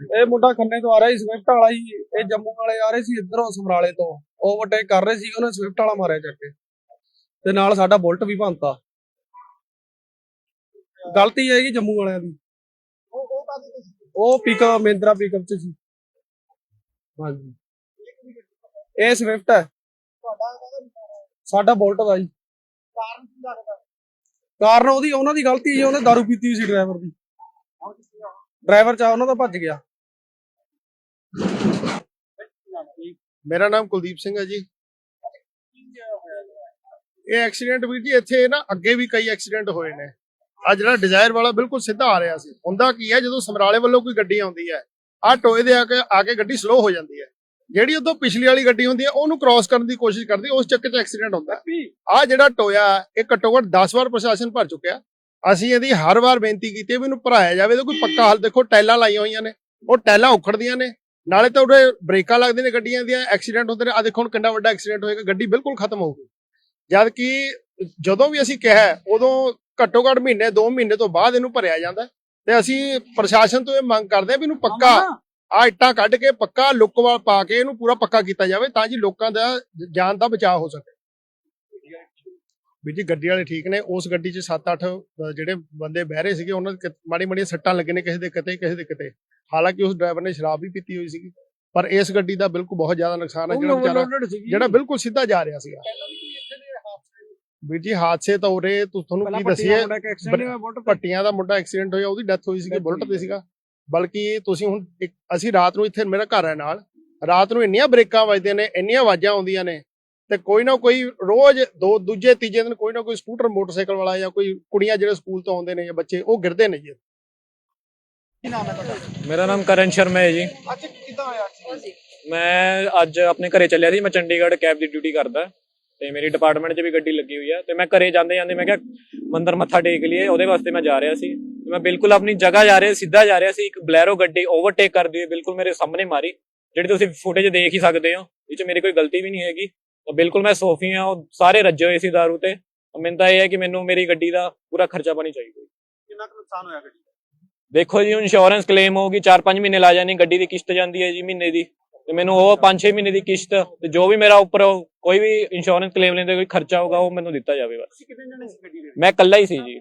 ਇਹ ਮੁੰਡਾ ਖੰਨੇ ਤੋਂ ਆ ਰਿਹਾ ਸੀ ਸਵਿਫਟ ਵਾਲਾ ਹੀ, ਇਹ ਜੰਮੂ ਵਾਲੇ ਆ ਰਹੇ ਸੀ ਇੱਧਰੋਂ ਸਮਰਾਲੇ ਤੋਂ। ਓਵਰਟੇਕ ਕਰ ਰਹੇ ਸੀ ਉਹਨੇ ਸਵਿਫਟ ਵਾਲਾ ਮਾਰਿਆ ਚੱਕ ਕੇ। ਤੇ ਨਾਲ ਸਾਡਾ ਬੁਲਟ ਵੀ ਭੰਤਾ ਗਲਤੀ ਹੈਗੀ ਜੰਮੂ ਵਾਲਿਆਂ ਦੀ। ਉਹ ਉਹ ਪਿਕਅਪ, ਮਹਿੰਦਰਾ ਪਿਕਅਪ ਚ ਸੀ। ਹਾਂਜੀ। ਇਹ ਸਵਿਫਟ ਹੈ। ਸਾਡਾ ਬੁਲਟ ਦਾ ਜੀ। ਕਾਰਨ ਉਹਦੀ, ਉਹਨਾਂ ਦੀ ਗਲਤੀ ਸੀ, ਉਹਨੇ ਦਾਰੂ ਪੀਤੀ ਸੀ ਡਰਾਈਵਰ ਦੀ। ਹੁਣ ਡਰਾਈਵਰ ਚਾ ਉਹਨਾਂ ਦਾ ਭੱਜ ਗਿਆ। ਮੇਰਾ ਨਾਮ ਕੁਲਦੀਪ ਸਿੰਘ ਹੈ ਜੀ। ਇਹ ਐਕਸੀਡੈਂਟ ਵੀਰ ਜੀ, ਇੱਥੇ ਨਾ ਅੱਗੇ ਵੀ ਕਈ ਐਕਸੀਡੈਂਟ ਹੋਏ ਨੇ। ਆ ਜਿਹੜਾ ਡਿਜ਼ਾਇਰ ਵਾਲਾ ਬਿਲਕੁਲ ਸਿੱਧਾ ਆ ਰਿਹਾ ਸੀ। ਹੁੰਦਾ ਕੀ ਹੈ, ਜਦੋਂ ਸਮਰਾਲੇ ਵੱਲੋਂ ਕੋਈ ਗੱਡੀ ਆਉਂਦੀ ਹੈ ਆ ਟੋਏ ਦੇ ਆ ਕੇ ਆ ਕੇ ਗੱਡੀ ਸਲੋ ਹੋ ਜਾਂਦੀ ਹੈ। ਜਿਹੜੀ ਉਦੋਂ ਪਿਛਲੀ ਵਾਲੀ ਗੱਡੀ ਹੁੰਦੀ ਹੈ, ਉਹਨੂੰ ਕ੍ਰਾਸ ਕਰਨ ਦੀ ਕੋਸ਼ਿਸ਼ ਕਰਦੀ ਉਸ ਚੱਕਰ 'ਚ ਐਕਸੀਡੈਂਟ ਹੁੰਦਾ ਆ ਜਿਹੜਾ ਟੋਇਆ, ਇਹ ਘੱਟੋ ਘੱਟ 10 ਵਾਰ ਪ੍ਰਸ਼ਾਸਨ ਭਰ ਚੁੱਕਿਆ। ਅਸੀਂ ਇਹਦੀ ਹਰ ਵਾਰ ਬੇਨਤੀ ਕੀਤੀ ਵੀ ਇਹਨੂੰ ਭਰਾਇਆ ਜਾਵੇ ਤੇ ਕੋਈ ਪੱਕਾ ਹੱਲ ਦੇਖੋ, ਟੈਲਾਂ ਲਾਈਆਂ ਹੋਈਆਂ ਨੇ, ਉਹ ਟੈਲਾਂ ਉਖੜਦੀਆਂ ਨੇ। ਨਾਲੇ ਤਾਂ ਉਹਦੇ ਬ੍ਰੇਕਾਂ ਲੱਗਦੀਆਂ ਨੇ ਗੱਡੀਆਂ ਦੀਆਂ ਐਕਸੀਡੈਂਟ ਹੁੰਦੇ ਨੇ। ਆ ਦੇਖੋ ਹੁਣ ਕਿੰਨਾ ਵੱਡਾ ਐਕਸੀਡੈਂਟ ਹੋਏਗਾ ਗੱਡੀ ਬਿਲਕੁਲ ਖਤਮ ਹੋਊਗੀ। ਜਦ ਕਿ ਜਦੋਂ ਵੀ ਅਸੀਂ ਕਿਹਾ ਉਦੋਂ ਘੱਟੋ ਘੱਟ ਮਹੀਨੇ 2 ਮਹੀਨੇ ਤੋਂ ਬਾਅਦ ਇਹਨੂੰ ਭਰਿਆ ਜਾਂਦਾ। ਤੇ ਅਸੀਂ ਪ੍ਰਸ਼ਾਸਨ ਤੋਂ ਇਹ ਮੰਗ ਕਰਦੇ ਹਾਂ ਵੀ ਇਹਨੂੰ ਪੱਕਾ ਆ ਇੱਟਾਂ ਕੱਢ ਕੇ ਪੱਕਾ ਲੁੱਕਵਾਲ ਪਾ ਕੇ ਇਹਨੂੰ ਪੂਰਾ ਪੱਕਾ ਕੀਤਾ ਜਾਵੇ ਤਾਂ ਜੀ ਲੋਕਾਂ ਦਾ ਜਾਨ ਦਾ ਬਚਾਅ ਹੋ ਸਕੇ। ਵੀ ਜੀ ਗੱਡੀ ਵਾਲੇ ਠੀਕ ਨੇ ਉਸ ਗੱਡੀ 'ਚ 7-8 ਜਿਹੜੇ ਬੰਦੇ ਬਹਿ ਰਹੇ ਸੀਗੇ ਉਹਨਾਂ ਦੇ ਮਾੜੀ ਮਾੜੀਆਂ ਸੱਟਾਂ ਲੱਗੇ ਨੇ ਕਿਸੇ ਦੇ ਕਿਤੇ ਕਿਸੇ ਦੇ ਕਿਤੇ। ਹਾਲਾਂਕਿ ਉਸ ਡਰਾਈਵਰ ਨੇ ਸ਼ਰਾਬ ਵੀ ਪੀਤੀ ਹੋਈ ਸੀਗੀ ਪਰ ਇਸ ਗੱਡੀ ਦਾ ਬਿਲਕੁਲ ਬਹੁਤ ਜ਼ਿਆਦਾ ਨੁਕਸਾਨ ਹੈ ਜਿਹੜਾ ਵਿਚਾਰਾ ਜਿਹੜਾ ਬਿਲਕੁਲ ਸਿੱਧਾ ਜਾ ਰਿਹਾ ਸੀਗਾ। ਵੀਰ ਜੀ ਹਾਦਸੇ ਤਾਂ ਹੋ ਰਹੇ ਤੁਹਾਨੂੰ ਕੀ ਦਸੀਏ? ਪੱਟੀਆਂ ਦਾ ਮੁੰਡਾ ਐਕਸੀਡੈਂਟ ਹੋਇਆ ਉਹਦੀ ਡੈਥ ਹੋਈ ਸੀਗੀ ਬੁਲਟ ਤੇ ਸੀਗਾ। ਬਲਕਿ ਤੁਸੀਂ ਹੁਣ ਅਸੀਂ ਰਾਤ ਨੂੰ ਇੱਥੇ ਮੇਰਾ ਘਰ ਹੈ ਨਾਲ ਰਾਤ ਨੂੰ ਇੰਨੀਆਂ ਬ੍ਰੇਕਾਂ ਵੱਜਦੀਆਂ ਨੇ ਇੰਨੀਆਂ ਆਵਾਜ਼ਾਂ ਆਉਂਦੀਆਂ ਨੇ ਤੇ ਕੋਈ ਨਾ ਕੋਈ ਰੋਜ਼ ਦੋ ਦੂਜੇ ਤੀਜੇ ਦਿਨ ਕੋਈ ਨਾ ਕੋਈ ਸਕੂਟਰ ਮੋਟਰਸਾਈਕਲ ਵਾਲਾ ਜਾਂ ਕੋਈ ਕੁੜੀਆਂ ਜਿਹੜੇ ਸਕੂਲ ਤੋਂ ਆਉਂਦੇ ਨੇ ਜਾਂ ਬੱਚੇ ਉਹ ਗਿਰਦੇ ਨੇ ਜੀ। ਕੀ ਨਾਮ ਹੈ ਤੁਹਾਡਾ? ਮੇਰਾ ਨਾਮ ਕਰਨ ਸ਼ਰਮਾ ਹੈ ਜੀ। ਅੱਜ ਕਿੱਦਾਂ ਹੋਇਆ accident? ਮੈਂ ਅੱਜ ਆਪਣੇ ਘਰੇ ਚੱਲਿਆ ਸੀ ਮੈਂ ਚੰਡੀਗੜ੍ਹ ਕੈਬ ਦੀ ਡਿਊਟੀ ਕਰਦਾ। ਤੇ ਮੇਰੀ ਡਿਪਾਰਟਮੈਂਟ 'ਚ ਵੀ ਗੱਡੀ ਲੱਗੀ ਹੋਈ ਆ। ਤੇ ਮੈਂ ਘਰੇ ਜਾਂਦੇ ਜਾਂਦੇ ਮੈਂ ਕਿਹਾ ਮੰਦਰ ਮੱਥਾ ਟੇਕ ਲਈਏ। ਉਹਦੇ ਵਾਸਤੇ ਮੈਂ ਜਾ ਰਿਹਾ ਸੀ। ਤੇ ਮੈਂ ਬਿਲਕੁਲ ਆਪਣੀ ਜਗ੍ਹਾ ਜਾ ਰਿਹਾ ਸਿੱਧਾ ਜਾ ਰਿਹਾ ਸੀ। ਇੱਕ ਬਲੈਰੋ ਗੱਡੀ ਓਵਰਟੇਕ ਕਰਦੀ ਹੋਈ ਬਿਲਕੁਲ ਮੇਰੇ ਸਾਹਮਣੇ ਮਾਰੀ। ਜਿਹੜੀ ਤੁਸੀਂ ਫੁਟੇਜ ਦੇਖ ਹੀ ਸਕਦੇ ਹੋ ਇਹ 'ਚ ਮੇਰੀ ਕੋਈ ਗਲਤੀ ਵੀ ਨਹੀਂ ਹੈਗੀ। ਤਾਂ ਬਿਲਕੁਲ ਮੈਂ ਸੋਫੀ ਆ ਉਹ ਸਾਰੇ ਰੱਜੇ ਹੋਏ ਸੀ ਦਾਰੂ ਤੇ। ਮੈਨੂੰ ਤਾਂ ਇਹ ਹੈ ਕਿ ਮੈਨੂੰ ਮੇਰੀ ਗੱਡੀ ਦਾ ਪੂਰਾ ਖਰਚਾ ਪਾਣੀ ਚਾਹੀਦਾ। ਕਿੰਨਾ ਕੁ ਨੁਕਸਾਨ ਹੋਇਆ ਗੱਡੀ ਦਾ? ਦੇਖੋ ਜੀ ਇੰਸ਼ੋਰੈਂਸ ਕਲੇਮ ਹੋਊਗੀ 4-5 ਮਹੀਨੇ ਲਾ ਜਾਣੀ ਗੱਡੀ ਦੀ ਕਿਸ਼ਤ ਜਾਂਦੀ ਹੈ ਜੀ ਮਹੀਨੇ ਦੀ। ਤੇ ਮੈਨੂੰ ਉਹ 5-6 ਮਹੀਨੇ ਦੀ ਕਿਸ਼ਤ ਤੇ ਜੋ ਵੀ ਮੇਰਾ ਉੱਪਰ ਕੋਈ ਵੀ ਇੰਸ਼ੋਰੈਂਸ ਕਲੇਮ ਲੈਂਦੇ ਕੋਈ ਖਰਚਾ ਹੋਊਗਾ ਉਹ ਮੈਨੂੰ ਦਿੱਤਾ ਜਾਵੇ ਬਸ। ਤੁਸੀਂ ਕਿੰਨੇ ਜਣੇ ਸੀ ਗੱਡੀ ਦੇ ਮੈਂ ਇਕੱਲਾ ਹੀ ਸੀ ਜੀ।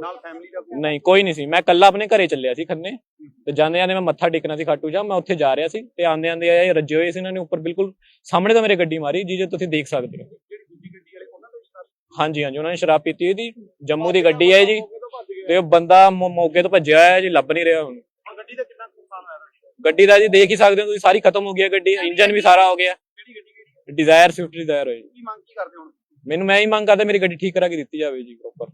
ਨਾਲ ਫੈਮਿਲੀ ਦਾ ਕੋਈ? ਨਹੀਂ ਕੋਈ ਨਹੀਂ ਸੀ। ਮੈਂ ਇਕੱਲਾ ਆਪਣੇ ਘਰੇ ਚੱਲਿਆ ਸੀ ਖੰਨੇ। ਤੇ ਜਾਂਦੇ ਜਾਂਦੇ ਮੈਂ ਮੱਥਾ ਟੇਕਣਾ ਸੀ ਖਾਟੂ ਜਾ ਮੈਂ ਉੱਥੇ ਜਾ ਰਿਹਾ ਸੀ ਤੇ ਆਂਦੇ ਆਂਦੇ ਆਏ ਰੱਜੇ ਹੋਏ ਸੀ ਇਹਨਾਂ ਨੇ ਉੱਪਰ ਬਿਲਕੁਲ ਸਾਹਮਣੇ ਤਾਂ ਮੇਰੇ ਗੱਡੀ ਮਾਰੀ ਜੀ ਜੇ ਤੁਸੀਂ ਦੇਖ ਸਕਦੇ ਹੋ। ਹਾਂਜੀ ਹਾਂਜੀ ਉਹਨਾਂ ਨੇ ਸ਼ਰਾਬ ਪੀਤੀ ਹੋਈ ਜੰਮੂ ਦੀ ਗੱਡੀ ਹੈ ਜੀ ਤੇ ਉਹ ਬੰਦਾ ਮੌਕੇ ਤੋਂ ਭੱਜਿਆ ਹੋਇਆ ਜੀ ਲੱਭ ਨਹੀਂ ਰਿਹਾ ਹੁਣ ਗੱਡੀ ਦਾ ਕਿੰਨਾ ਨੁਕਸਾਨ ਹੋਇਆ? ਗੱਡੀ ਦਾ ਜੀ ਦੇਖ ਹੀ ਸਕਦੇ ਹੋ ਤੁਸੀਂ ਸਾਰੀ ਖਤਮ ਹੋ ਗਈ ਹੈ ਗੱਡੀ ਇੰਜਨ ਵੀ ਸਾਰਾ ਹੋ ਗਿਆ। ਡਿਜ਼ਾਇਰ ਸਵਿਫਟ ਡਿਜ਼ਾਇਰ ਹੋਈ ਕੀ ਮੰਗ ਕੀ ਕਰਦੇ ਹੋ ਹੁਣ? ਮੈਨੂੰ ਮੈਂ ਹੀ ਮੰਗ ਕਰਦਾ ਮੇਰੀ ਗੱਡੀ ਠੀਕ ਕਰਾ ਕੇ ਦਿੱਤੀ ਜਾਵੇ ਜੀ ਪ੍ਰੋਪਰ